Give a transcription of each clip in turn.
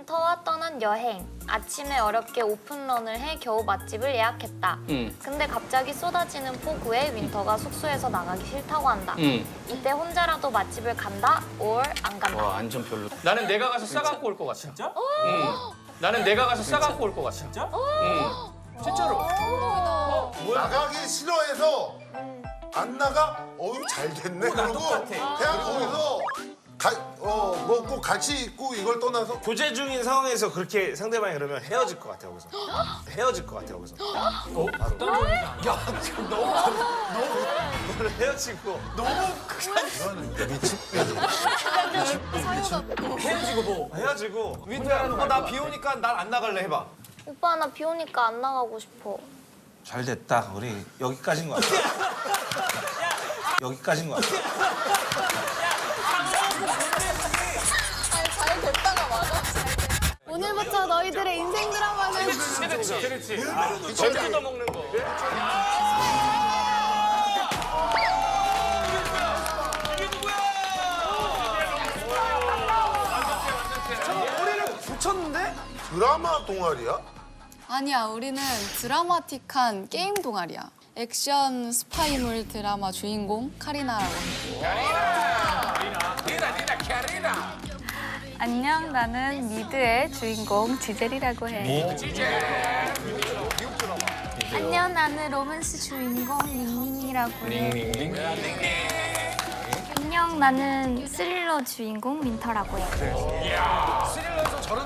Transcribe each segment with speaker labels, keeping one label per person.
Speaker 1: 윈터와 떠난 여행. 아침에 어렵게 오픈런을 해 겨우 맛집을 예약했다.
Speaker 2: 응.
Speaker 1: 근데 갑자기 쏟아지는 폭우에 윈터가 숙소에서 나가기 싫다고 한다.
Speaker 2: 응.
Speaker 1: 이때 혼자라도 맛집을 간다, or 안 간다.
Speaker 2: 와 완전 별로. 나는 내가 가서 싸갖고 올 것 같아. 진짜? 응. 나는 내가 가서 싸갖고 올 것 같아. 진짜? 응. 진짜로. 어, 뭐야?
Speaker 3: 나가기 싫어해서 안 나가? 어우 잘 됐네. 그러고 그냥 거기서 어, 뭐 꼭 같이 있고 이걸 떠나서
Speaker 4: 교제 중인 상황에서 그렇게 상대방이 그러면 헤어질 것 같아 거기서 헤어질 것 같아 거기서
Speaker 2: 어?
Speaker 4: 야 지금 너무 너무 너를 헤어지고
Speaker 5: 헤어지고 뭐.
Speaker 4: 헤어지고
Speaker 5: 윈터야, 너나비 오니까 난 안 나갈래 해봐.
Speaker 1: 오빠 나 비 오니까 안 나가고 싶어.
Speaker 4: 잘 됐다 우리 여기까지인 것 같아 여기까지인 것 같아
Speaker 6: 오늘부터 너희들의 인생 드라마는
Speaker 2: 그렇지, 그렇지. 절 뜯어 먹는 거.
Speaker 5: 붙였는데?
Speaker 3: 드라마 동아리야?
Speaker 6: 아니야 우리는 드라마틱한 게임 동아리야 액션 스파이물 드라마 주인공 카리나라고
Speaker 7: 안녕, 나는 미드의 주인공 지젤이라고 해. 안녕, 나는 로맨스 주인공 닝닝이라고 해. 안녕, 나는 스릴러 주인공 민터라고 해.
Speaker 5: 스릴러에서 저런.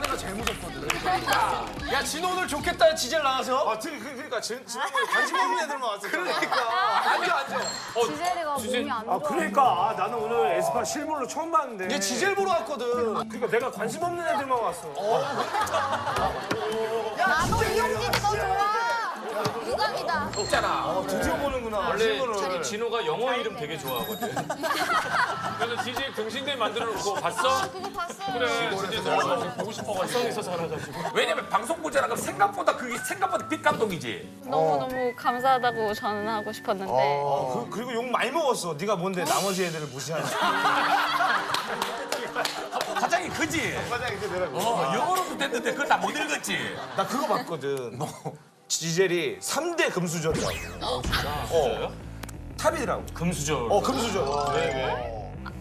Speaker 5: 야, 진호 오늘 좋겠다, 지젤 나와서.
Speaker 4: 아 그, 그, 그러니까 지- 지난번에 관심 없는 애들만 왔어
Speaker 5: 그러니까. 앉아, 앉아.
Speaker 6: 지젤이가 몸이 안 좋아
Speaker 4: 그러니까. 아, 나는 오늘 에스파 실물로 처음 봤는데.
Speaker 5: 얘 지젤 보러 왔거든.
Speaker 4: 그러니까 내가 관심 없는 애들만 왔어.
Speaker 6: 나도 이용진이 더 좋아 유감이다
Speaker 4: 드디어 보는구나
Speaker 2: 원래
Speaker 4: 실물을
Speaker 2: 진호가 영어 이름 되게 좋아하거든. 그래서 DJ 등신대 만들어 놓고 봤어?
Speaker 6: 그거 봤어요
Speaker 2: 그래, 진짜 너무 보고 싶어가지고 성에서 살아가지고.
Speaker 8: 왜냐면 방송 보잖아 그럼 생각보다 그게 생각보다 빅 감동이지.
Speaker 7: 너무너무 감사하다고 전하고 싶었는데.
Speaker 4: 그, 그리고 욕 많이 먹었어 네가 뭔데 나머지 애들을 무시하냐
Speaker 8: 가장이 그지.
Speaker 4: 과장이 그대라고
Speaker 8: 어, 영어로도 됐는데 그걸 다 못 읽었지.
Speaker 4: 나 그거 봤거든. 지젤이 3대 금수저더라고. 어, 어. 탑이더라고.
Speaker 2: 금수저.
Speaker 4: 어, 금수저.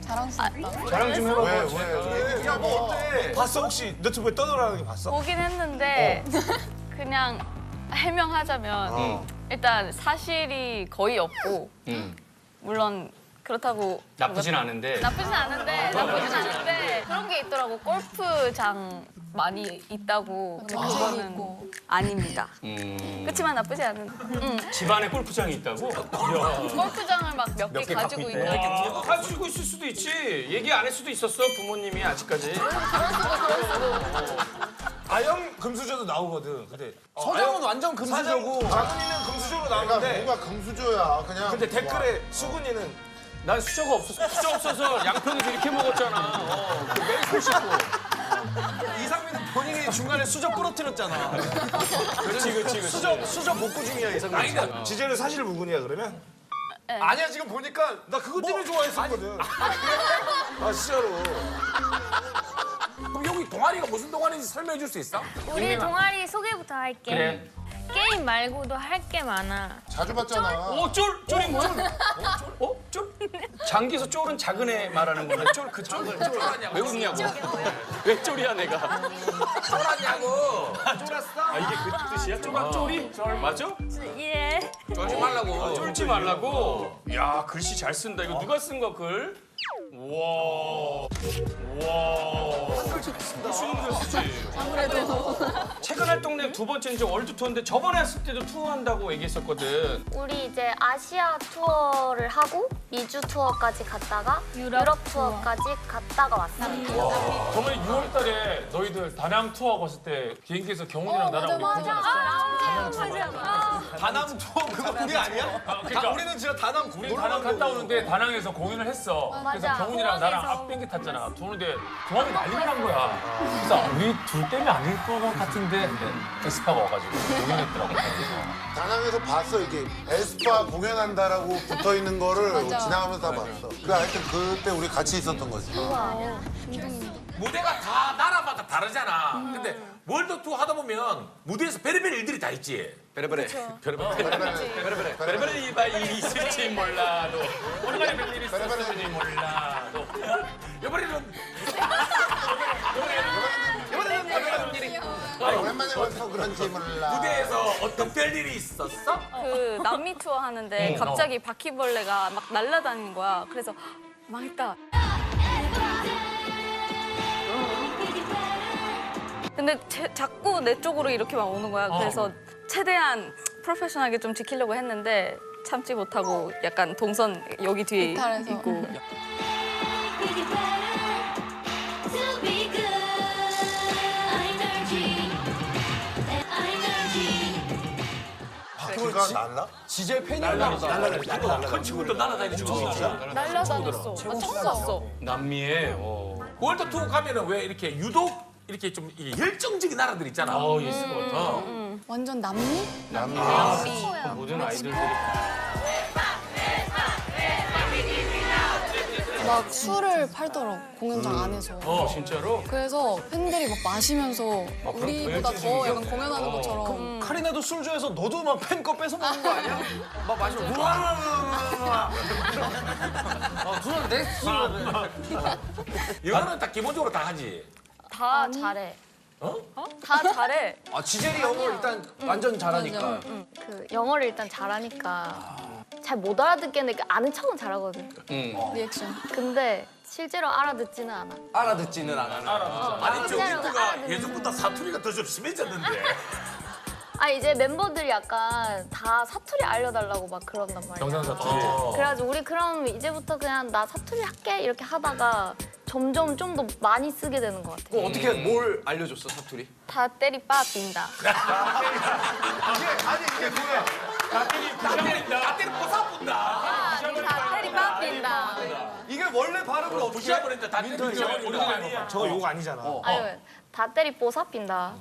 Speaker 6: 자랑스럽다
Speaker 2: 자랑 좀 해봐.
Speaker 3: 왜 왜?
Speaker 4: 야, 뭐 어때? 봤어, 혹시? 너튜브에 떠돌아가는 게 봤어?
Speaker 7: 보긴 했는데 그냥 해명하자면
Speaker 2: 어.
Speaker 7: 일단 사실이 거의 없고
Speaker 2: 응.
Speaker 7: 물론 그렇다고
Speaker 2: 나쁘진 않은데.
Speaker 7: 나쁘진 않은데 나쁘진 않은데 그런 게 있더라고 골프장 많이 있다고 그거는 아닙니다.
Speaker 2: 음.
Speaker 7: 그렇지만 나쁘지 않은 응.
Speaker 2: 집안에 골프장이 있다고?
Speaker 7: 골프장을 막 몇 개 가지고 있는
Speaker 2: 아, 가지고 있을 수도 있지. 얘기 안 할 수도 있었어, 부모님이 아직까지.
Speaker 4: 아영 금수저도 나오거든. 근데 어,
Speaker 5: 서장은 완전 금수저고.
Speaker 4: 장훈이는 금수저로
Speaker 3: 그러니까
Speaker 4: 나오는데
Speaker 3: 뭔가 금수저야 그냥.
Speaker 4: 근데 댓글에 수근이는
Speaker 2: 난 수저가 없었어. 수저 없어서 양평에서 이렇게 먹었잖아. 어, 매일 씻고.
Speaker 5: 이상민은 본인이 중간에 수저 부러뜨렸잖아.
Speaker 2: 그렇지, 그렇지, 그렇지.
Speaker 5: 수저, 수저 복구 중이야, 이상민.
Speaker 4: 어. 지젤은 사실 무근이야 그러면?
Speaker 5: 아니야, 지금 보니까.
Speaker 4: 나 그것 때문에 좋아했었거든. 아 진짜로.
Speaker 8: 그럼 여기 동아리가 무슨 동아리인지 설명해 줄 수 있어?
Speaker 1: 우리 동아리 소개부터 할게. 게임 말고도 할 게 많아.
Speaker 3: 자주 봤잖아.
Speaker 2: 오, 쫄! 쫄이 뭐야? 어? 쫄? 어? 쫄? 장기에서 쫄은 작은 애 말하는 건데 쫄, 그 쫄, 쫄. 왜 웃냐고. 왜 쫄이야, 내가.
Speaker 8: 쫄았냐고.
Speaker 2: 아, 이게 그 뜻이야? 쫄아, 쫄이? 맞아?
Speaker 1: 예.
Speaker 8: 쫄지 말라고.
Speaker 2: 쫄지 말라고. 야, 글씨 잘 쓴다. 이거 누가 쓴 거 글? 우와. 우와. 아무래도. 최근 활동 내두 번째 이제 월드 투어인데 저번에 했을 때도 투어 한다고 얘기했었거든.
Speaker 1: 우리 이제 아시아 투어를 하고 미주 투어까지 갔다가 유럽, 투어까지 갔다가 왔어.
Speaker 9: 저번에 6월 달에 너희들 다낭 투어 갔을 때 비행기에서 경훈이랑 나랑 우리
Speaker 6: 맞아
Speaker 5: 다낭 투어 그거 우리 아니야?
Speaker 9: 그러니까.
Speaker 5: 다, 우리는 진짜 다낭
Speaker 9: 우리 다낭
Speaker 5: 간
Speaker 9: 갔다. 오는데 다낭에서 공연을 했어. 그래서. 경훈이랑 나랑. 앞비행기 탔잖아. 도는데 공항이 난리가 난 거야. 그래서 우리 둘 때문에 아닐 것 같은데 에스파가 와가지고 공연했더라고.
Speaker 3: 다낭에서 봤어 이게 에스파 공연한다라고 붙어 있는 거를
Speaker 6: 맞아.
Speaker 3: 지나가면서 다 봤어. 그래 하여튼 그때 우리 같이 있었던 거지.
Speaker 6: 우와
Speaker 8: 무대가 다 나라마다 다르잖아. 근데 월드 투어 하다 보면 무대에서 별의별 일들이 다 있지.
Speaker 5: 베레베레.
Speaker 8: 별의별.
Speaker 2: 베레베레 이바 일이 있을지 몰라도 오늘날에 별 일이 있을지 몰라도
Speaker 8: 이번에는
Speaker 3: 오랜만에 와서 그런지 몰라.
Speaker 8: 무대에서 어떤 별일이 있었어?
Speaker 7: 그 남미 투어 하는데 갑자기 바퀴벌레가 막 날아다니는 거야. 그래서 망했다. 근데 제- 자꾸 내 쪽으로 이렇게 막 오는 거야. 그래서 최대한 프로페셔널하게 좀 지키려고 했는데 참지 못하고 약간 동선 여기 뒤에
Speaker 6: 이탈해서.
Speaker 7: 있고
Speaker 3: 바퀴가 날라?
Speaker 5: 지젤 팬이었나 보다.
Speaker 8: 큰 친구들 날아다니는 거 진짜.
Speaker 7: 날아다녔어. 나 처음 봤어.
Speaker 2: 남미에 어,
Speaker 8: 월드 투어 가면은 왜 이렇게 유독 이렇게 좀 이게 열정적인 나라들 있잖아.
Speaker 2: 어 있을 것 같아.
Speaker 8: 어.
Speaker 6: 완전 남미?
Speaker 3: 남미.
Speaker 2: 모든 아이들들이
Speaker 6: 막 술을 팔더라고 공연장 안에서.
Speaker 2: 어 진짜로
Speaker 6: 그래서 팬들이 막 마시면서 우리보다 더 약간 공연하는 것처럼
Speaker 5: 카리나도 술 좋아해서 너도 막 팬거 뺏어 먹는 거 아니야? 막 마시면 우와. 어, 누나 내 술.
Speaker 8: 영어는 다 기본적으로 다 하지.
Speaker 7: 다 잘해. 어? 다 잘해.
Speaker 5: 아 지젤이 영어 일단 완전 잘하니까.
Speaker 1: 그 영어를 일단 잘하니까 잘 못 알아듣겠는데 그 아는 척은 잘하거든.
Speaker 6: 리액션.
Speaker 1: 근데 실제로 알아듣지는 않아.
Speaker 5: 알아듣지는 않아.
Speaker 8: 아니 저
Speaker 1: 진짜로 알아듣는
Speaker 8: 예전보다 사투리가 더 좀 심해졌는데.
Speaker 1: 아 이제 멤버들이 약간 다 사투리 알려달라고 막 그런단 말이야.
Speaker 2: 경상 사투리.
Speaker 8: 어.
Speaker 1: 그래가지고 우리 그럼 이제부터 그냥 나 사투리 할게 이렇게 하다가 점점 좀 더 많이 쓰게 되는 것 같아.
Speaker 5: 그럼 어떻게 뭘 알려줬어 사투리?
Speaker 7: 다 때리 빠빈다.
Speaker 5: 아니 이게 뭐야?
Speaker 8: 나 때는 보사분다.
Speaker 7: 다 때리 빠빈다.
Speaker 5: 이게 원래 발음을 어떻게?
Speaker 8: 부시아버린다. 다 때는 부시아버린다.
Speaker 4: 저거 욕 아니잖아.
Speaker 1: 아유 다 때리 뽀사빈다.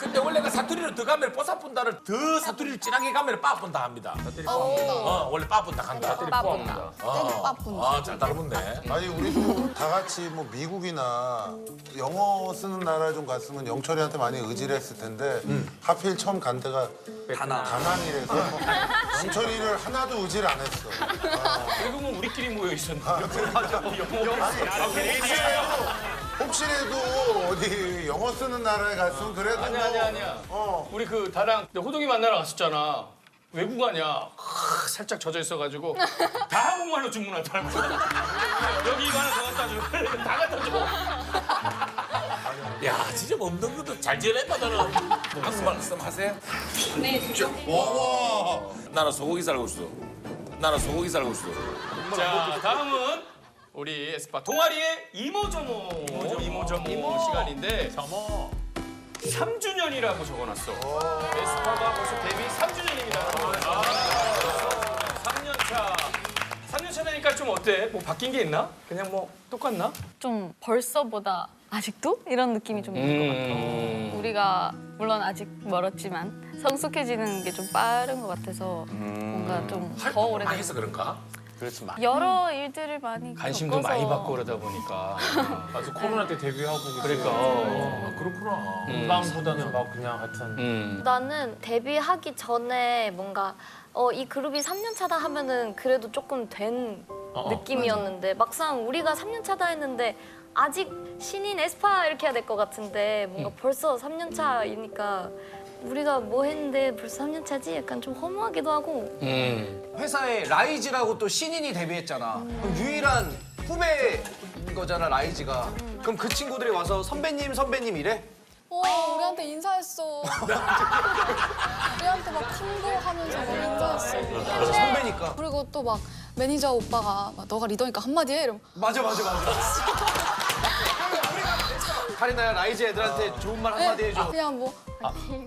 Speaker 8: 근데 원래 그 사투리를 더 가면 뽀사분다를 더 사투리를 진하게 가면 빠분다 합니다. 어, 원래 빠분다 간다.
Speaker 7: 빠본다.
Speaker 6: 때리 빠뿐.
Speaker 8: 아, 잘 닮았네.
Speaker 3: 아니 우리도 다 같이 뭐 미국이나 영어 쓰는 나라 좀 갔으면 영철이한테 많이 의지를 했을 텐데 하필 처음 간 데가
Speaker 5: 다낭.
Speaker 3: 다낭이라서 영철이를 하나도 의지를 안 했어.
Speaker 2: 그리고 뭐 우리끼리 모여 있었는데.
Speaker 3: 혹시라도 어디 영어 쓰는 나라에 갔으면 그래도
Speaker 2: 아니야
Speaker 3: 뭐
Speaker 2: 아니야 아니야.
Speaker 3: 어.
Speaker 2: 우리 그 다랑 호동이 만나러 갔었잖아. 외국 아니야. 크, 살짝 젖어 있어가지고 다 한국말로 주문하더라고. 여기 이거 하나 더 갖다 줘. 다 갖다 줘.
Speaker 8: 야, 진짜 없는 것도 잘 지내봐, 너는. 한국 말씀 하세요?
Speaker 3: 와.
Speaker 8: 나는 소고기 살고 있어. 나는 소고기 살고 있어.
Speaker 2: 자 다음은 우리 에스파 동아리의 이모저모 이모저모 시간인데 3주년이라고 적어놨어. 에스파가 벌써 데뷔 3주년입니다. 아, 3년 차. 3년 차 되니까 좀 어때? 뭐 바뀐 게 있나? 그냥 뭐 똑같나?
Speaker 7: 좀 벌써보다 아직도 이런 느낌이 좀 있는 것 같아요. 우리가 물론 아직 멀었지만 성숙해지는 게 좀 빠른 것 같아서 뭔가 좀 더 오래된
Speaker 8: 해서 그런가?
Speaker 9: 그렇지 많이.
Speaker 7: 여러 일들을 많이
Speaker 2: 관심도
Speaker 7: 겪어서
Speaker 2: 많이 받고 그러다 보니까.
Speaker 9: 아주 코로나 때 데뷔하고
Speaker 2: 그러니까.
Speaker 9: 어, 그렇구나. 금방보다는 막 그냥 하여튼
Speaker 2: 음.
Speaker 1: 나는 데뷔하기 전에 뭔가 어, 이 그룹이 3년 차다 하면은 그래도 조금 된
Speaker 2: 어,
Speaker 1: 느낌이었는데 막상 우리가 3년 차다 했는데 아직 신인 에스파 이렇게 해야 될 것 같은데 뭔가 벌써 3년 차이니까 우리가 뭐 했는데 벌써 3년 차지? 약간 좀 허무하기도 하고
Speaker 2: 음.
Speaker 5: 회사에 라이즈라고 또 신인이 데뷔했잖아. 그럼 유일한 후배인 거잖아 라이즈가. 그럼 그 친구들이 와서 선배님 선배님 이래?
Speaker 6: 어, 우리한테 인사했어. 우리한테 막 팀도 하면서 막 인사했어.
Speaker 5: 선배니까.
Speaker 6: 그리고 또 막 매니저 오빠가 막 너가 리더니까 한마디 해 이러면
Speaker 5: 맞아 맞아 맞아. 카리나야 라이즈 애들한테 좋은 말 한마디 해줘.
Speaker 6: 그냥 뭐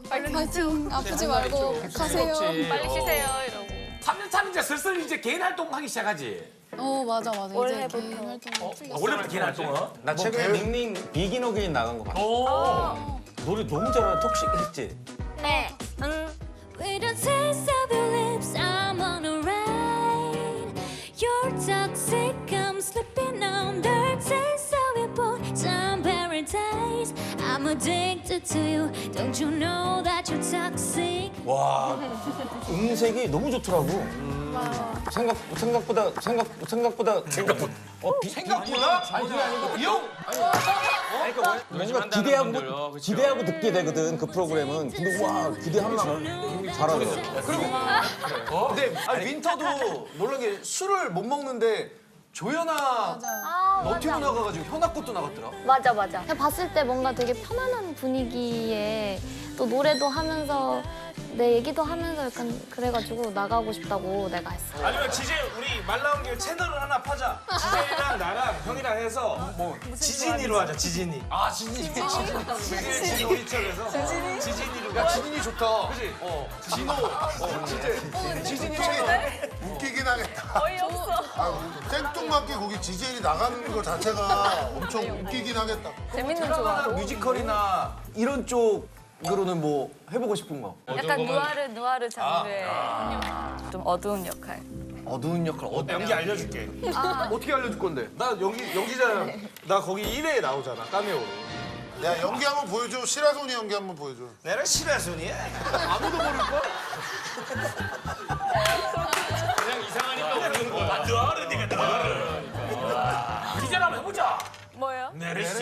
Speaker 6: 파이팅 아프지 말고 가세요.
Speaker 7: 빨리 쉬세요 이러고
Speaker 8: 3년 차면 이제 슬슬 이제 개인 활동하기 시작하지.
Speaker 6: 어 맞아 맞아 이제
Speaker 7: 올해부터.
Speaker 6: 개인 활동
Speaker 8: 아,
Speaker 6: 풀렸어.
Speaker 8: 원래부터 개인 활동은?
Speaker 4: 나 최근에 닝닝 비긴 어게인 나간 거 봤어. 노래 너무 잘하는 톡식 했지?
Speaker 1: 네.
Speaker 10: I'm addicted to you. Don't you know that you're toxic?
Speaker 4: 와 음색이 너무 좋더라고. 생각 생각보다 생각 생각보다 생각보다 어 비,
Speaker 5: 생각보다
Speaker 4: 아니 그게 아니고
Speaker 5: 이형
Speaker 4: 뭔가 기대하고 기대하고 듣게 되거든 그 프로그램은. 근데 와 기대하면 잘하더라고.
Speaker 5: 근데 아니, 윈터도 놀란 게 술을 못 먹는데 조연아
Speaker 1: 아,
Speaker 5: 너튜브
Speaker 1: 맞아.
Speaker 5: 나가가지고 현악꽃도 나갔더라.
Speaker 1: 맞아 맞아. 그냥 봤을 때 뭔가 되게 편안한 분위기에 또 노래도 하면서 내 얘기도 하면서 약간 그래가지고 나가고 싶다고 내가 했어.
Speaker 8: 아니면 지제 우리 말 나온 김에 채널을 하나 파자. 지제랑 나랑 형이랑 해서 뭐 지진이로 하자. 지진이.
Speaker 5: 아 진진이.
Speaker 8: 지진 놀이터에서 지진이로.
Speaker 5: 야 진진이 좋다.
Speaker 8: 그지?
Speaker 5: 어 진호. 어 진짜 지진이 최고.
Speaker 3: 웃기긴 하겠다.
Speaker 7: 어이없어.
Speaker 3: 아, 생뚱 맞게 거기 지젤이 나가는 거 자체가 엄청 웃기긴 하겠다.
Speaker 7: 재밌는
Speaker 5: 드라마나
Speaker 7: 조합.
Speaker 5: 뮤지컬이나 이런 쪽으로는 뭐 해보고 싶은 거.
Speaker 7: 약간 누아르 누아르 장르의 좀 어두운 역할.
Speaker 5: 어두운 역할 어,
Speaker 8: 연기 알려줄게.
Speaker 5: 어떻게 알려줄 건데?
Speaker 8: 나 연기 연기자 나 거기 1회에 나오잖아 까메오로.
Speaker 3: 야 연기 한번 보여줘. 시라소니 연기 한번 보여줘.
Speaker 8: 내가 실화순이야.
Speaker 5: 아무도 모를 걸?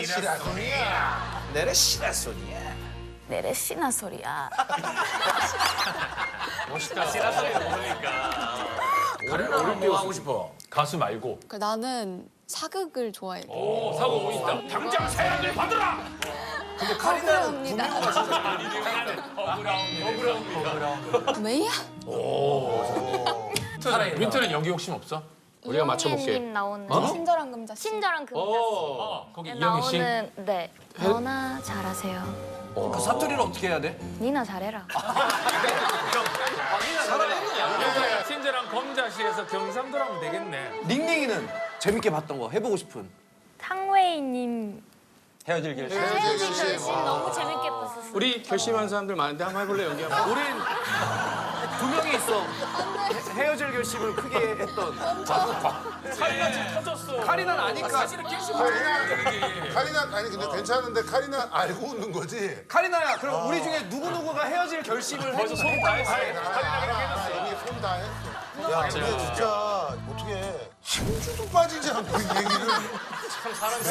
Speaker 7: 뭐요?
Speaker 8: 내가 실화순이야. 내가 실화순이야.
Speaker 7: 내레시나 소리야.
Speaker 2: 멋있다. 시라 소리 모르니까.
Speaker 8: 어릴 때 하고 싶어.
Speaker 9: 가수 말고.
Speaker 6: 그 나는 사극을 좋아해.
Speaker 2: 오, 뭐 있다.
Speaker 9: 당장 사연을 받으라.
Speaker 5: 근데 카리나는
Speaker 6: 억울합니다.
Speaker 5: 분명가 진짜
Speaker 2: 억울합니다.
Speaker 6: 메이야?
Speaker 9: 윈터는 연기 욕심 없어?
Speaker 2: 우리가 맞춰볼게.
Speaker 1: 님 나오는
Speaker 6: 친절한 금자 씨.
Speaker 1: 친절한 금자씨
Speaker 9: 어, 거기 이영희 씨.
Speaker 1: 나오는 네. 너나 잘하세요.
Speaker 5: 그 사투리를 어떻게 해야 돼?
Speaker 1: 니나 잘해라.
Speaker 9: 친절한 검자시에서 경상도라면 되겠네.
Speaker 5: 닝닝이는 재밌게 봤던 거 해보고 싶은.
Speaker 1: 탕웨이님
Speaker 4: 헤어질 결심.
Speaker 1: 헤어진 결심 너무 재밌게 봤었어.
Speaker 2: 우리 결심한 사람들 많은데 한번 해볼래 연기 한번.
Speaker 5: 우린 두 명이 있어. 헤어질 결심을 크게 했던.
Speaker 9: 카리나 지금 터졌어.
Speaker 5: 카리나는 아니까.
Speaker 9: 사실은 결심
Speaker 3: 카리나, 카리나 아니 근데 괜찮은데 카리나 알고 웃는 거지.
Speaker 5: 카리나야, 그럼 우리 중에 누구 누구가 헤어질 결심을
Speaker 9: 벌써
Speaker 5: 해서
Speaker 9: 손 다 했어.
Speaker 3: 아, 이미 손 다 했어. 야 근데 진짜 어떻게 한 주도 빠지지 않고 이 얘기를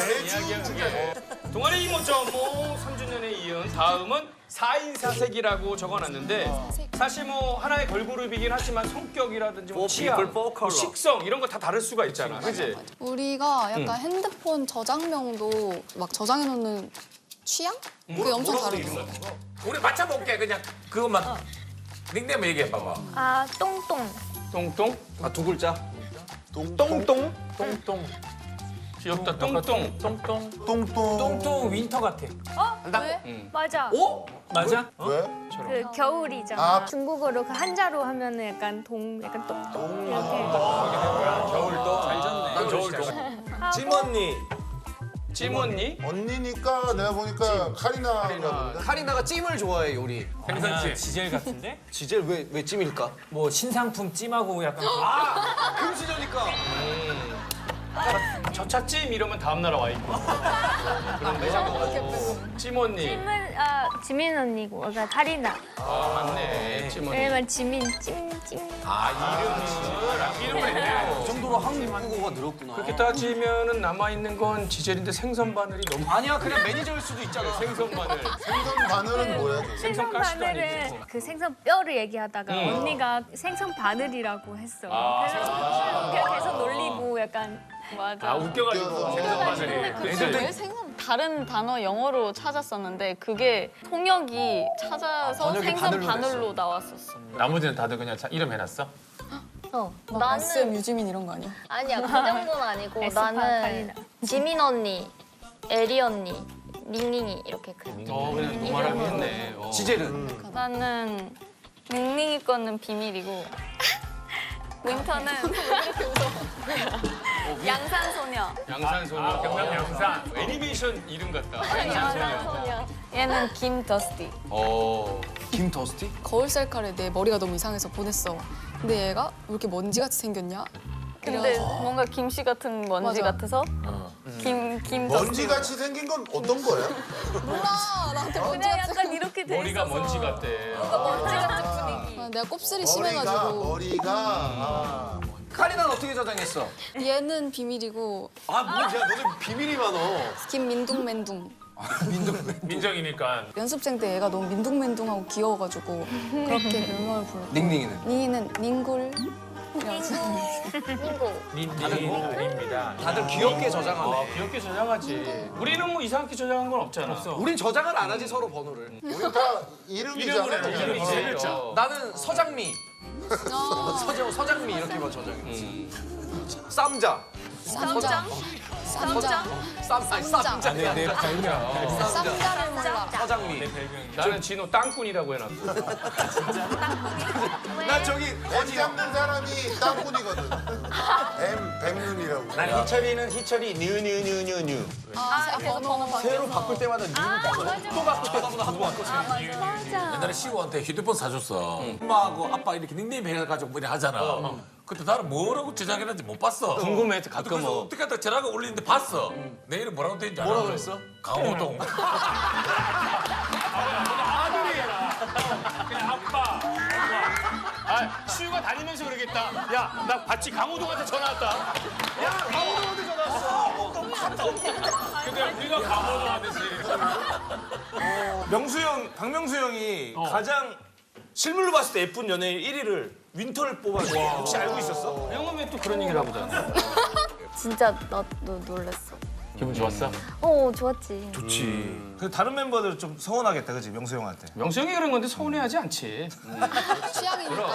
Speaker 3: 매주
Speaker 2: 동아리 이모저 뭐 3주년에 이은 다음은 4인 사색이라고 적어놨는데 사실 뭐 하나의 걸그룹이긴 하지만 성격이라든지 뭐 취향, 뭐. 식성 이런 거 다 다를 수가 있잖아. 그지?
Speaker 6: 우리가 약간 핸드폰 저장명도 막 저장해놓는 취향? 그게 엄청 다르고.
Speaker 8: 우리 맞춰볼게 그냥 그것만 닉네임 얘기해 봐봐.
Speaker 1: 아 똥똥.
Speaker 2: 똥똥?
Speaker 5: 아, 두 글자.
Speaker 3: 똥똥
Speaker 9: 똥똥.
Speaker 2: 귀엽다. 똥똥.
Speaker 9: 똥똥.
Speaker 3: 똥똥
Speaker 9: 똥똥 윈터 같아.
Speaker 1: 맞아.
Speaker 5: 오?
Speaker 9: 맞아?
Speaker 3: 왜?
Speaker 1: 그 겨울이잖아.
Speaker 3: 아.
Speaker 1: 중국어로 그 한자로 하면은 약간 동, 약간 똑똑 이렇게.
Speaker 5: 난 겨울
Speaker 8: 찜언니.
Speaker 2: 찜 언니?
Speaker 3: 언니니까 내가 보니까 카리나가 본데.
Speaker 5: 카리나가 찜을 좋아해, 요리.
Speaker 9: 씨.
Speaker 11: 지젤 같은데?
Speaker 5: 지젤 왜, 왜 찜일까?
Speaker 11: 뭐 신상품 찜하고 약간
Speaker 5: 금시저니까.
Speaker 2: 저 차 찜 이러면 다음 나라 와 있고. 그런 매장 찜언니.
Speaker 1: 찜은 아 지민 언니고, 그러니까 카리나.
Speaker 2: 아 맞네. 찜 언니.
Speaker 1: 왜냐면 지민 찜찜.
Speaker 2: 아 이름을 이름을 했네.
Speaker 5: 그 정도로 한국어가 늘었구나.
Speaker 2: 그렇게 따지면은 남아 있는 건 지젤인데 생선 바늘이 너무
Speaker 5: 아니야, 그냥 매니저일 수도 있잖아.
Speaker 2: 생선 바늘.
Speaker 3: 생선 바늘은 뭐야? 그게?
Speaker 1: 생선
Speaker 2: 가시도
Speaker 1: 바늘은 그 생선 뼈를 얘기하다가 언니가 생선 바늘이라고 했어. 그래서 그냥 계속 놀리고 약간
Speaker 7: 맞아.
Speaker 2: 아 웃겨가지고 생선 바늘이.
Speaker 7: 근데 왜 생선 다른 단어 영어로 찾았었는데 그게 통역이 찾아서
Speaker 5: 번역이
Speaker 7: 생선
Speaker 5: 바늘로
Speaker 7: 바늘로 나왔었어.
Speaker 9: 나머지는 다들 그냥 자- 이름 해놨어?
Speaker 1: 어,
Speaker 6: 막 아스엠 유지민 이런 거 아니야?
Speaker 1: 아니야 그 정도는 아니고
Speaker 7: 에스파,
Speaker 1: 나는
Speaker 7: 카리나.
Speaker 1: 지민 언니, 에리 언니, 닝닝이 이렇게
Speaker 2: 그어 그냥 노말하게 했네. 어.
Speaker 5: 지젤은?
Speaker 7: 나는 닝닝이 거는 비밀이고 윈터는 양산소녀.
Speaker 2: 양산소녀.
Speaker 9: 경남 양산.
Speaker 2: 애니메이션 이름 같다.
Speaker 1: 양산소녀.
Speaker 7: 얘는 김더스티.
Speaker 2: 어.
Speaker 5: 김 더스티?
Speaker 6: 거울 셀카를 내 머리가 너무 이상해서 보냈어. 근데 얘가 왜 이렇게 먼지같이 생겼냐?
Speaker 7: 근데 뭔가 김씨 같은 먼지
Speaker 6: 맞아.
Speaker 7: 같아서 김김
Speaker 3: 먼지 같이 생긴 건 어떤 거야?
Speaker 6: 몰라 나한테 먼지
Speaker 7: 그냥
Speaker 6: 같은
Speaker 7: 약간 이렇게 돼
Speaker 2: 머리가
Speaker 7: 있어서
Speaker 2: 먼지 같대.
Speaker 7: 먼지 같은.
Speaker 6: 아, 내가 곱슬이
Speaker 3: 머리가
Speaker 6: 심해가지고
Speaker 3: 머리가 아.
Speaker 5: 카리나는 어떻게 저장했어?
Speaker 6: 얘는 비밀이고
Speaker 5: 아 뭐야 너네 비밀이 많어.
Speaker 6: 김민둥맨둥
Speaker 2: 민정이니까.
Speaker 6: 연습생 때 얘가 너무 민둥맨둥하고 귀여워가지고 그렇게 별명을 불렀고
Speaker 5: 닝닝이는?
Speaker 6: 닝이는 닝굴
Speaker 2: 닌닌입니다.
Speaker 5: 다들 귀엽게 저장하네.
Speaker 2: 귀엽게 저장하지. 우리는 뭐 이상하게 저장한 건 없잖아. 없어.
Speaker 5: 우린 저장을 안 하지 서로 번호를.
Speaker 3: 우리 다 이름이잖아.
Speaker 2: 이름이 세 글자.
Speaker 5: 나는 서장미. 서장 서장미 이렇게만 저장했지. 쌈자.
Speaker 6: 쌈장 쌈장
Speaker 5: 쌈 아니 쌈자.
Speaker 11: 내, 내 별명.
Speaker 6: 쌈장을 몰라
Speaker 5: 서장미.
Speaker 2: 나는 진호 땅꾼이라고 해놨어.
Speaker 5: 난 저기
Speaker 3: 뱀 잡는 사람이 땅꾼이거든. 뱀 뱀눈이라고.
Speaker 4: 난 희철이는 희철이 뉴뉴뉴뉴뉴.
Speaker 6: 아 앞에서 번호 바뀌어서
Speaker 4: 새로 바꿀 때마다 뉴를 바꿔. 또 바꿀 때마다 한번 바꿔.
Speaker 8: 옛날에 시우한테 휴대폰 사줬어. 엄마하고 아빠 이렇게 닉네임 해가지고 뭐이 하잖아. 그때 나는 뭐라고 저장했는지 못 봤어.
Speaker 2: 궁금해 가끔
Speaker 8: 그래서
Speaker 2: 뭐.
Speaker 8: 어떻게 하다 전화가 울리는데 봤어. 내 이름 뭐라고 되는지 알아?
Speaker 5: 뭐라 그랬어?
Speaker 8: 강호동.
Speaker 2: 아빠. 아, 수유가 다니면서 그러겠다. 야, 나 봤지? 강호동한테 전화 왔다. 야, 강호동한테 전화 왔어. 근데 우리가 강호동한테
Speaker 12: 명수 형, 박명수 형이 가장 실물로 봤을 때 예쁜 연예인 1위를 윈터를 뽑았는데 혹시 알고 있었어?
Speaker 2: 왜또 그런 얘기를 하고 자냐?
Speaker 1: 진짜 나도 놀랬어.
Speaker 2: 기분 좋았어?
Speaker 1: 어 좋았지.
Speaker 12: 좋지. 그 다른 멤버들 좀 서운하겠다, 그지 명수 형한테.
Speaker 2: 명수 형이 그런 건데 서운해하지 않지.
Speaker 6: 취향이니까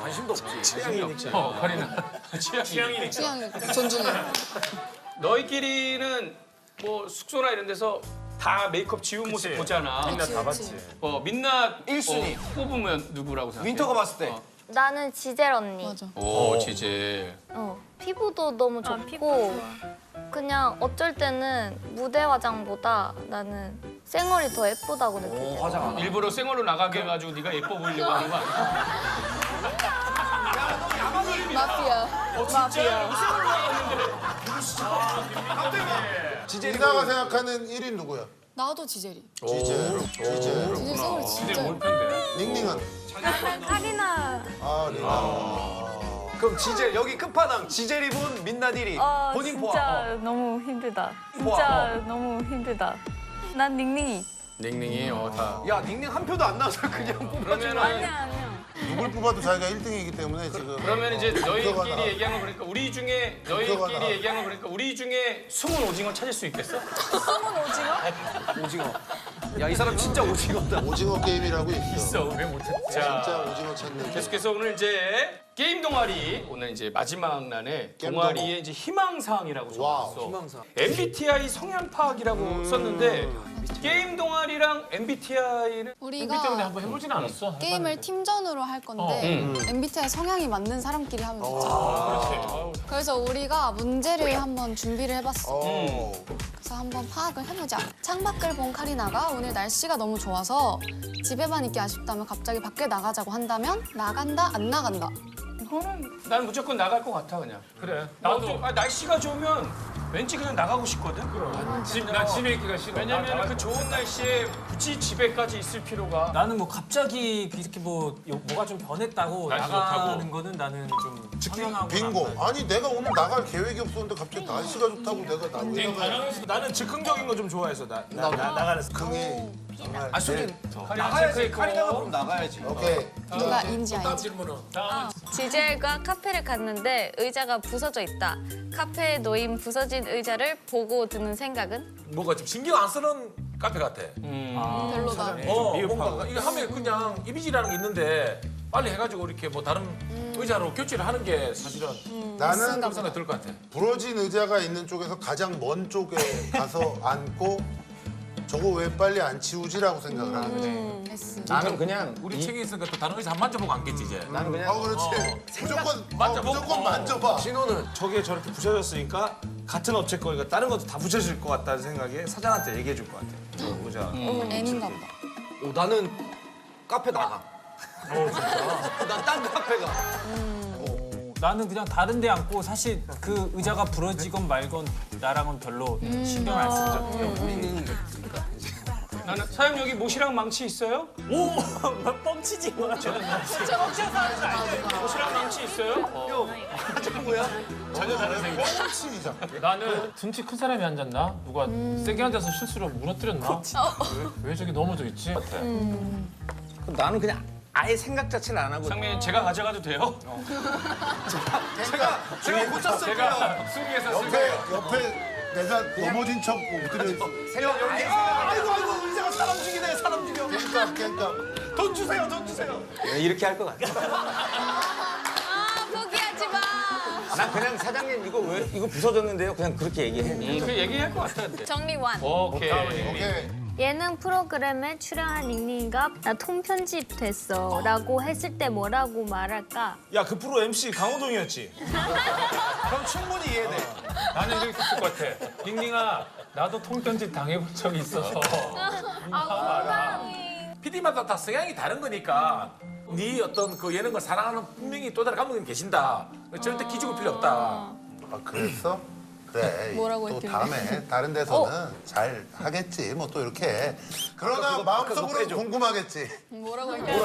Speaker 5: 관심도 없지.
Speaker 2: 취향이 없지. 어, 카리나. 취향이니까.
Speaker 6: 취향이니까 존중해
Speaker 2: 너희끼리는 뭐 숙소나 이런 데서 다 메이크업 지운 모습 보잖아.
Speaker 6: 그치, 그치.
Speaker 2: 어, 민낯
Speaker 5: 일순위.
Speaker 2: 어, 뽑으면 누구라고 생각해?
Speaker 5: 윈터가 봤을 때.
Speaker 1: 나는 지젤 언니.
Speaker 6: 맞아
Speaker 2: 오, 지제.
Speaker 1: 어, 피부도 너무 좋고
Speaker 7: 아, 피부
Speaker 1: 그냥 어쩔 때는 무대 화장보다 나는 생얼이 더 예쁘다고 느껴.
Speaker 5: 화장 안 해.
Speaker 2: 일부러 생얼로 나가게 해가지고 네가 예뻐 보이려고 하는 거 아니야?
Speaker 6: 마피아 마피아
Speaker 3: 지나가 생각하는 1위 누구야?
Speaker 6: 나도 지젤이
Speaker 3: 지젤. 지젤.
Speaker 6: 지젤 생얼이 진짜
Speaker 3: 닝닝은.
Speaker 7: 카리나.
Speaker 3: 아 닝닝.
Speaker 5: 그럼 지젤 여기 끝판왕 지젤이 분 민낯 1위.
Speaker 7: 아
Speaker 5: 본인
Speaker 7: 진짜
Speaker 5: 포함.
Speaker 7: 너무 힘들다. 진짜
Speaker 5: 포함.
Speaker 7: 너무 힘들다. 난 닝닝이.
Speaker 2: 닝닝이 어, 다.
Speaker 5: 야 닝닝 한 표도 안 나와서 그냥 뽑아준
Speaker 2: 그러면은
Speaker 7: 아니야 아니야.
Speaker 3: 누굴 뽑아도 자기가 1등이기 때문에 지금.
Speaker 2: 그러면 이제
Speaker 3: 들어가나.
Speaker 2: 너희끼리 얘기한 거 보니까 우리 중에
Speaker 3: 들어가나.
Speaker 2: 너희끼리 얘기한 거 보니까 우리 중에 숨은 오징어 찾을 수 있겠어?
Speaker 5: 오징어. 야 이 사람 진짜 오징어다.
Speaker 3: 오징어 게임이라고 있어.
Speaker 2: 있어 왜못 찾?
Speaker 3: 진짜
Speaker 2: 자
Speaker 3: 오징어 찾는. 게.
Speaker 2: 계속해서 오늘 이제 게임 동아리 오늘 이제 마지막 날에
Speaker 3: 게임
Speaker 2: 동아리의 이제 희망사항이라고
Speaker 3: 와우,
Speaker 2: 적었어.
Speaker 5: 희망사항.
Speaker 2: MBTI 성향 파악이라고 썼는데 게임 동아리랑 MBTI는
Speaker 6: 우리가
Speaker 9: 한번 해보진 않았어.
Speaker 6: 게임을 팀전으로 할 건데 MBTI 성향이 맞는 사람끼리 하면 되잖아. 그래서 우리가 문제를 한번 준비를 해봤어.
Speaker 3: 어.
Speaker 6: 그래서 한번 파악을 해보자. 창밖을 본 카리나가 오늘 날씨가 너무 좋아서 집에만 있기 아쉽다면 갑자기 밖에 나가자고 한다면 나간다 안 나간다.
Speaker 2: 이거는 난 무조건 나갈 것 같아 그냥.
Speaker 9: 그래.
Speaker 2: 나도
Speaker 9: 나도
Speaker 2: 아, 날씨가 좋으면 왠지 그냥 나가고 싶거든.
Speaker 9: 집, 난 집에 있기가 싫어.
Speaker 2: 왜냐면 그 좋은 날씨에 굳이 집에까지 있을 필요가.
Speaker 11: 나는 뭐 갑자기 이렇게 뭐 요- 뭐가 좀 변했다고
Speaker 2: 날씨
Speaker 11: 나가는
Speaker 2: 좋다고.
Speaker 11: 거는 나는 좀 당연하고
Speaker 3: 빙고. 아니 내가 오늘 나갈 계획이 없었는데 갑자기 날씨가 좋다고 내가 나가면
Speaker 12: 나는 즉흥적인 거 좀 좋아해서 나, 나, 나, 나가는
Speaker 3: 긍이.
Speaker 5: 아 솔직히
Speaker 2: 카리나
Speaker 5: 나가야지.
Speaker 2: 체크했고.
Speaker 5: 카리나가 그럼 나가야지.
Speaker 3: 오케이.
Speaker 6: 누가 인지
Speaker 8: 다음? 질문은
Speaker 7: 지젤과 카페를 갔는데 의자가 부서져 있다. 카페에 놓인 부서진 의자를 보고 드는 생각은?
Speaker 8: 뭐가 좀 신경 안 쓰는 카페 같아.
Speaker 6: 별로다.
Speaker 8: 어, 뭔가 이거 하면 그냥 이미지라는 게 있는데 빨리 해가지고 이렇게 뭐 다른 의자로 교체를 하는 게 사실은
Speaker 3: 나는
Speaker 8: 그런 생각이 들것 같아.
Speaker 3: 부러진 의자가 있는 쪽에서 가장 먼 쪽에 가서 앉고 저거 왜 빨리 안 치우지라고 생각을 하는 거지.
Speaker 6: S.
Speaker 4: 나는 그냥
Speaker 8: 우리 책에 있으니까 또 다른 한 만져보고 앉겠지 이제.
Speaker 4: 나는 그냥
Speaker 3: 아 그렇지. 무조건 어,
Speaker 8: 만져보고.
Speaker 3: 무조건 만져봐.
Speaker 5: 신호는
Speaker 12: 저게 저렇게 부셔졌으니까 같은 업체 거니까 다른 것도 다 부셔질 것 같다는 생각에 사장한테 얘기해 줄 것 같아. 저 의자.
Speaker 6: N인가 보다.
Speaker 5: 오, 나는 카페 나가. 어 진짜? 난딴 카페 가.
Speaker 11: 나는 그냥 다른 데 앉고 사실 그 의자가 부러지건 말건 나랑은 별로 신경 안 쓰죠.
Speaker 2: 나는 사장 여기 못이랑 망치 있어요?
Speaker 11: 오, 뻥치지 마.
Speaker 2: 못이랑 망치 있어요?
Speaker 3: 전혀 다른 생각. 뻥치이자.
Speaker 9: 나는 등치 큰 사람이 앉았나? 누가 세게 앉아서 실수로 무너뜨렸나? 왜, 왜 저기 넘어져 있지?
Speaker 4: 그럼 나는 그냥 아예 생각 자체를 안 하고
Speaker 2: 상민 제가 가져가도 돼요?
Speaker 12: 제가 제가 고쳤을게요.
Speaker 9: 제가 수비에서
Speaker 3: 옆에 옆에 내가 넘어진 척 엎드려 있어.
Speaker 12: 아, 아이고 아이고 의자가 사람 죽이네 사람 죽여.
Speaker 3: 깽값 깽값.
Speaker 12: 돈 주세요 돈 주세요.
Speaker 4: 이렇게 할 것 같아.
Speaker 6: 아 포기하지 마.
Speaker 4: 나 그냥 사장님 이거 왜 이거 부서졌는데요? 그냥 그렇게 얘기해.
Speaker 2: 그 얘기할 것 같아.
Speaker 7: 정리 완.
Speaker 2: 오케이.
Speaker 3: 오케이.
Speaker 10: 예능 프로그램에 출연한 닝닝이가 나 통편집 됐어 라고 했을 때 뭐라고 말할까?
Speaker 12: 야 그 프로 MC 강호동이었지. 그럼 충분히 이해돼.
Speaker 9: 나는 이렇게 했을 것 같아. 닝닝아, 나도 통편집 당해본 적이 있어서.
Speaker 8: PD마다 다 성향이 다른 거니까 네 어떤 그 예능을 사랑하는 분명히 또 다른 감독님 계신다. 절대 기죽을 필요 없다.
Speaker 3: 아 그랬어? 그래.
Speaker 6: 뭐라고
Speaker 3: 또
Speaker 6: 했길래?
Speaker 3: 다음에 다른 데서는 잘 하겠지. 뭐 또 이렇게. 그러나 마음속으로 궁금하겠지.
Speaker 6: 뭐라고 했길래?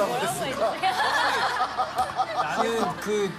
Speaker 11: 나는 그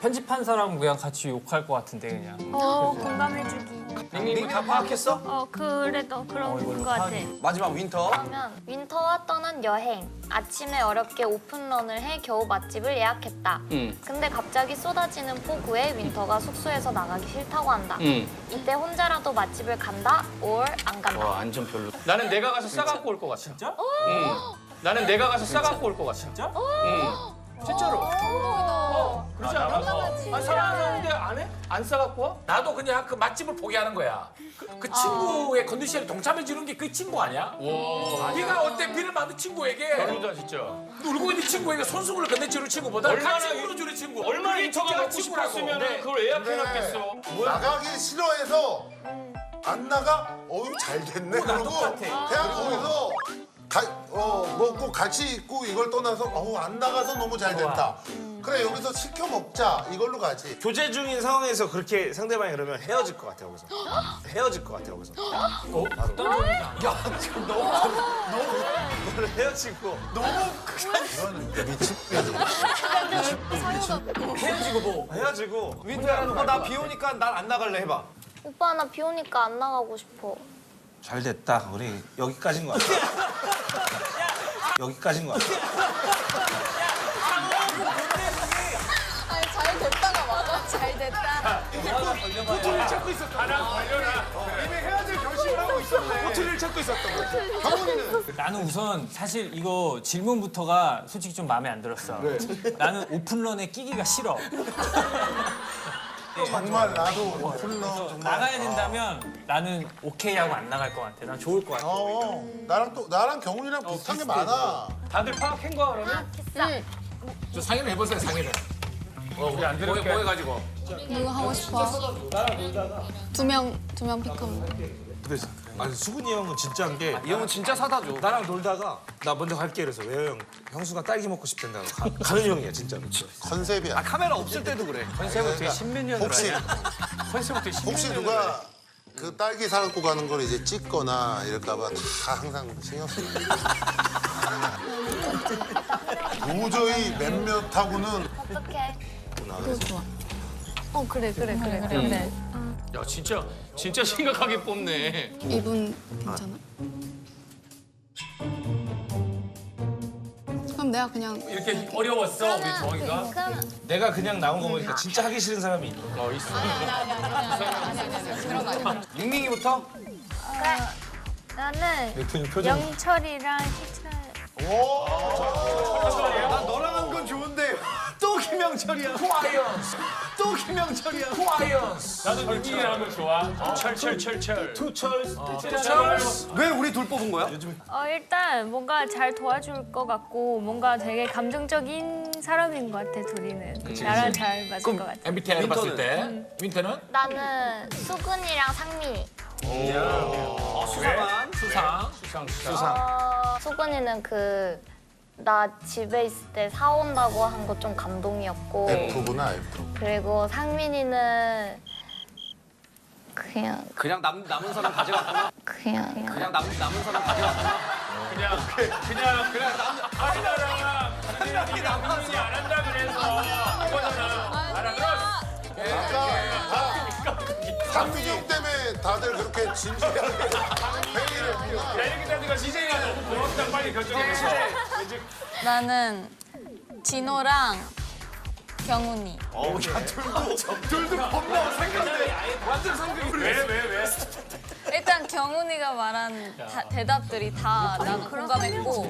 Speaker 11: 편집한 사람 그냥 같이 욕할 것 같은데 그냥.
Speaker 10: 어 공감해주기.
Speaker 2: 닝닝 다 파악했어?
Speaker 10: 어 그래도 그런 것 같아.
Speaker 4: 마지막 윈터.
Speaker 1: 그러면 윈터와 떠난 여행. 아침에 어렵게 오픈런을 해 겨우 맛집을 예약했다.
Speaker 2: 응.
Speaker 1: 근데 갑자기 쏟아지는 폭우에 윈터가 숙소에서 나가기 싫다고 한다.
Speaker 2: 응.
Speaker 1: 이때 혼자라도 맛집을 간다, or 안 간다.
Speaker 2: 와 완전 별로. 나는 내가 가서 싸갖고 올 것 같아. 진짜? 응. 나는 내가 가서 싸갖고 올 것 같아. 진짜? 응. 진짜로. 어, 그렇지 않아? 아, 사랑하는데 안 해? 안 싸갖고 와?
Speaker 8: 나도 그냥 그 맛집을 포기하는 거야. 그, 그 친구의 컨디션에 동참해 주는 게 그 친구 아니야?
Speaker 2: 와.
Speaker 8: 네가 어때 비를 맞는 친구에게
Speaker 2: 별로다 진짜.
Speaker 8: 울고 있는 친구에게 손수건을 건네주는 친구보다
Speaker 2: 얼마나
Speaker 8: 같이
Speaker 2: 이-
Speaker 8: 울어주는 친구.
Speaker 2: 얼마나
Speaker 8: 그게
Speaker 2: 인터가
Speaker 8: 진짜
Speaker 2: 먹고
Speaker 8: 친구라고.
Speaker 2: 싶었으면
Speaker 8: 네.
Speaker 2: 그걸 예약해놨겠어. 뭐야?
Speaker 3: 나가기 싫어해서 안 나가? 어유 잘 됐네. 그러고 그냥 거기서 가, 어, 뭐꼭 같이 있고 이걸 떠나서 어우 안 나가서 너무 잘 됐다. 그래 여기서 시켜 먹자 이걸로 가지.
Speaker 12: 교제 중인 상황에서 그렇게 상대방이 그러면 헤어질 것 같아 여기서. 헤어질 것 같아 여기서.
Speaker 11: 어? 극단적이지 않아?
Speaker 12: 너를 헤어지고
Speaker 3: 이거는 미친.
Speaker 11: 헤어지고 뭐.
Speaker 12: 헤어지고 윈터야 너나 비 오니까 난 안 나갈래 해봐.
Speaker 1: 오빠 나 비 오니까 안 나가고 싶어.
Speaker 12: 잘 됐다 우리 여기까지인 것 같아. 여기까지인 것 같아.
Speaker 6: 아니 잘 됐다가 맞아. 잘 됐다.
Speaker 12: 호텔을 찾고 있었던
Speaker 2: 걸려라.
Speaker 12: 이미 헤어질 결심을 하고 있었네. 호텔을 찾고 있었던 거지. 강원이는
Speaker 11: 나는 우선 사실 이거 질문부터가 솔직히 좀 마음에 안 들었어. 나는 오픈런에 끼기가 싫어.
Speaker 3: 정말 나도 오픈런 정말.
Speaker 11: 나가야 된다면 나는 오케이 하고 안 나갈 것 같아. 난 좋을 것 같아.
Speaker 3: 어 나랑 또 나랑 경훈이랑 비슷한 게 많아.
Speaker 2: 다들 파악한 거야 그러면?
Speaker 8: 저 상의를 해보세요 상의를.
Speaker 2: 어, 우리 안
Speaker 8: 뭐,
Speaker 2: 들을게.
Speaker 8: 뭐 해가지고.
Speaker 6: 누구 하고 싶어? 두 명 두 명 픽하면.
Speaker 12: 그래서 아니 수근이 형은 진짜인 게
Speaker 5: 이 형은 진짜 사다 줘.
Speaker 12: 나랑 놀다가 나 먼저 갈게 그래서 왜요 형 형수가 딸기 먹고 싶댄다고 가, 가는 형이야 진짜로.
Speaker 3: 컨셉이야.
Speaker 5: 아 카메라 없을 때도 그래.
Speaker 2: 컨셉은 되게 십몇 년을
Speaker 3: 혹시
Speaker 2: 컨셉은 되게 십몇
Speaker 3: 혹시
Speaker 2: 년을
Speaker 3: 누가 그 딸기 사갖고 가는 걸 이제 찍거나 이럴까봐 다 항상 신경 쓰고. 도저히 몇몇하고는
Speaker 1: 어떡해.
Speaker 6: 그거 좋아.
Speaker 7: 어 그래 그래 그래 그래.
Speaker 2: 야 진짜 진짜 심각하게 뽑네.
Speaker 6: 이분 괜찮아? 그럼 내가 그냥
Speaker 2: 이렇게 어려웠어 우리 정이가.
Speaker 12: 내가 그냥 나온 거 보니까 진짜 하기 싫은 사람이 있네.
Speaker 2: 어 있어.
Speaker 6: 그런 거 아니야.
Speaker 12: 닝닝이부터
Speaker 1: 그래. 나는 영철이랑 희철.
Speaker 12: 난 너랑 한 건 좋은데 또 김영철이야.
Speaker 8: 쿠아이언스.
Speaker 12: 또 김영철이야.
Speaker 8: 쿠아이언스.
Speaker 2: 나도 거 좋아. 철철철철.
Speaker 12: 투철.
Speaker 5: 왜 우리 둘 뽑은 거야?
Speaker 10: 어 일단 뭔가 잘 도와줄 것 같고 뭔가 되게 감정적인 사람인 것 같아 둘이는. 나랑 잘 맞을 것 같아.
Speaker 8: MBTI를 봤을 때 윈터는
Speaker 1: 나는 수근이랑 상민이.
Speaker 8: 수상한 수상.
Speaker 2: 수상 수상.
Speaker 1: 어, 수근이는 그 나 집에 있을 때 사온다고 한 거 좀 감동이었고
Speaker 3: F구나 F.
Speaker 1: 그리고 상민이는 그냥
Speaker 5: 그냥 남, 남은 사람 가져갔구나.
Speaker 1: 그냥
Speaker 5: 그냥 남, 남은 사람 가져갔구나.
Speaker 2: 그냥 그냥 그냥 카리나랑 카리나이 남편이
Speaker 3: 강민이 때문에 다들 그렇게 진지하게 회의를 했구나.
Speaker 2: 야 이렇게 되니까 시즌이가 너무 고맙다 빨리 결정해.
Speaker 7: 나는 진호랑 경훈이.
Speaker 12: 어우 야 둘도 둘도 겁나 생겼
Speaker 7: 일단 경훈이가 말한 다- 대답들이 다 나는 공감했고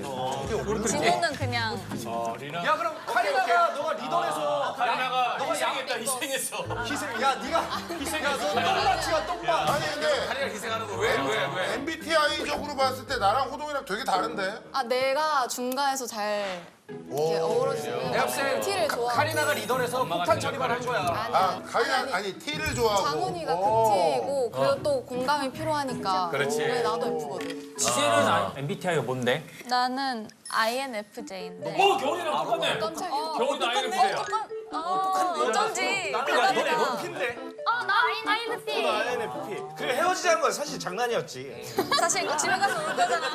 Speaker 7: 진호는 그냥
Speaker 2: 어 리나.
Speaker 5: 야 그럼 카리나가 너가 리더에서
Speaker 2: 카리나가 희생했다 희생했어.
Speaker 5: 희생. 야 네가 희생했어. 똥마치야 똥마.
Speaker 3: 아니 근데
Speaker 8: 카리나 희생하는 거왜왜 왜?
Speaker 3: MBTI적으로 봤을 때 나랑 호동이랑 되게 다른데?
Speaker 6: 아 내가 중간에서 잘 이렇게 어우러지면
Speaker 5: 내가 봤을 때
Speaker 6: 티를
Speaker 5: 카-
Speaker 6: 좋아.
Speaker 5: 카리나가 리더에서 폭탄 처리만 한 거야.
Speaker 6: 아니,
Speaker 3: 아 가인아 아니 T를 좋아하고.
Speaker 6: 장훈이가
Speaker 3: 어.
Speaker 6: 그 T이고 그리고 또 공감이 필요하니까.
Speaker 2: 그렇지.
Speaker 6: 왜 나도 F거든.
Speaker 11: 지혜는 아, MBTI가 뭔데?
Speaker 7: 나는 INFJ인데.
Speaker 2: 어 경훈이랑 똑같네.
Speaker 6: 깜짝이야.
Speaker 2: 경훈이도 INFJ야.
Speaker 7: 어, 어쩐지. 대답이다.
Speaker 12: 핀데
Speaker 1: 어 나 INFP
Speaker 12: INFP. 그리고 헤어지자는 건 사실 장난이었지.
Speaker 7: 사실 집에 가서 울 거잖아.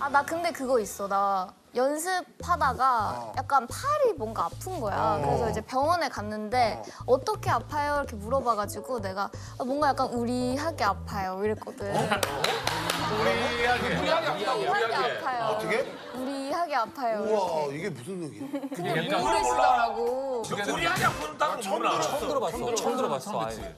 Speaker 1: 아 나 근데 그거 있어 나 연습하다가 약간 팔이 뭔가 아픈 거야. 그래서 이제 병원에 갔는데 어. 떻게 아파요? 이렇게 물어봐가지고 내가 아, 뭔가 약간 우리하게 아파요. 이랬거든.
Speaker 2: 우리하게.
Speaker 1: 우리하게. 아파요.
Speaker 3: 어떻게?
Speaker 1: 우리하게 아파요
Speaker 3: 우와 이게 무슨 얘기야?
Speaker 1: 모르시더라고
Speaker 8: 우리 하냐 본다고 몰라.
Speaker 11: 처음 들어봤어. 처음 들어봤어. 아예.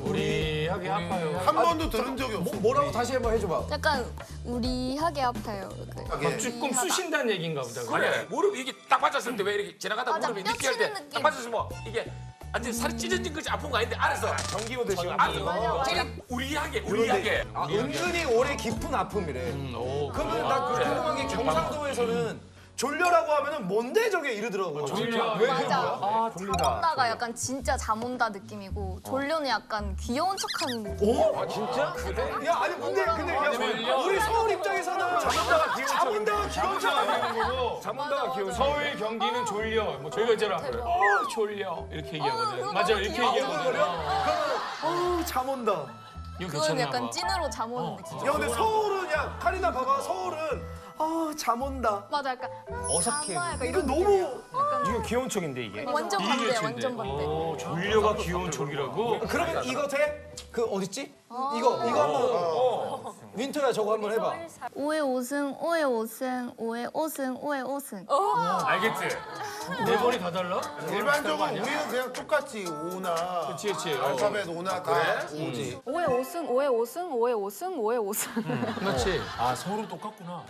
Speaker 2: 우리하게 아파요.
Speaker 3: 한 번도 들은 적이 없어.
Speaker 5: 뭐라고 다시 한번 해줘봐.
Speaker 1: 약간 우리 하게 아파요 이렇게.
Speaker 2: 조금 쑤신다는 얘기인가 보다.
Speaker 8: 그래 무릎 이게 딱 맞았을 때 왜 이렇게 지나가다
Speaker 1: 맞아,
Speaker 8: 무릎이
Speaker 1: 뼈
Speaker 8: 느끼할
Speaker 1: 치는
Speaker 8: 때딱
Speaker 1: 느낌.
Speaker 8: 맞았으면 뭐 이게 완전 살이 찢어진 것이 아픈 거 아닌데 알았어.
Speaker 12: 전기 오듯이.
Speaker 8: 알았어.
Speaker 1: 맞아, 맞아.
Speaker 8: 저기 우리하게 우리하게.
Speaker 5: 아, 은근히 오래 깊은 아픔이래. 그러면 나 궁금한 게 경상도에서는 졸려라고 하면은 뭔데 저게 이러더라고.
Speaker 2: 졸려.
Speaker 1: 맞아.
Speaker 5: 아,
Speaker 1: 잠 온다가 약간 진짜 잠 온다 느낌이고 졸려는 약간 귀여운 척하는 느낌.
Speaker 5: 아 진짜? 그래? 야 아니 근데 근데 야, 우리 서울 입장에서는
Speaker 12: 잠온다가 기운
Speaker 5: 잠온다가 기분
Speaker 2: 잠자는 거고.
Speaker 12: 잠온다가 기운
Speaker 2: 서울 경기는 졸려. 뭐 저희가 있잖아. 어 졸려 이렇게 얘기하거든. 맞아 이렇게 얘기하거든.
Speaker 5: 어우 잠 온다.
Speaker 2: 이거
Speaker 1: 그건
Speaker 2: 괜찮나
Speaker 1: 약간
Speaker 2: 봐.
Speaker 1: 찐으로 잠 오는 느낌.
Speaker 5: 야 근데 서울은 야 카리나 봐봐 서울은 아 잠 온다.
Speaker 1: 맞아 약간
Speaker 5: 어색해.
Speaker 1: 잠아 약간
Speaker 5: 이거
Speaker 1: 이런
Speaker 5: 너무
Speaker 12: 이거 귀여운 척인데 이게.
Speaker 1: 완전
Speaker 2: 이게
Speaker 1: 반대야
Speaker 2: 진데.
Speaker 1: 완전 반대.
Speaker 2: 어, 졸려가 귀여운 척이라고.
Speaker 5: 그러면 이거 돼? 그 어딨지? 이거 이거 한번 윈터야 저거 한번 해봐.
Speaker 1: 5회 5승, 5회 5승, 5회 5승, 5회 5승.
Speaker 2: 알겠지? 네 번이 다 달라?
Speaker 3: 일반적으로 우리는 그냥 똑같이 오나
Speaker 2: 그치 그치. 어.
Speaker 3: 알파벳 오나 다 오지.
Speaker 6: 5회 5승, 5회 5승, 5회 5승, 5회 5승.
Speaker 2: 그렇지.
Speaker 9: 아 서울은 똑같구나.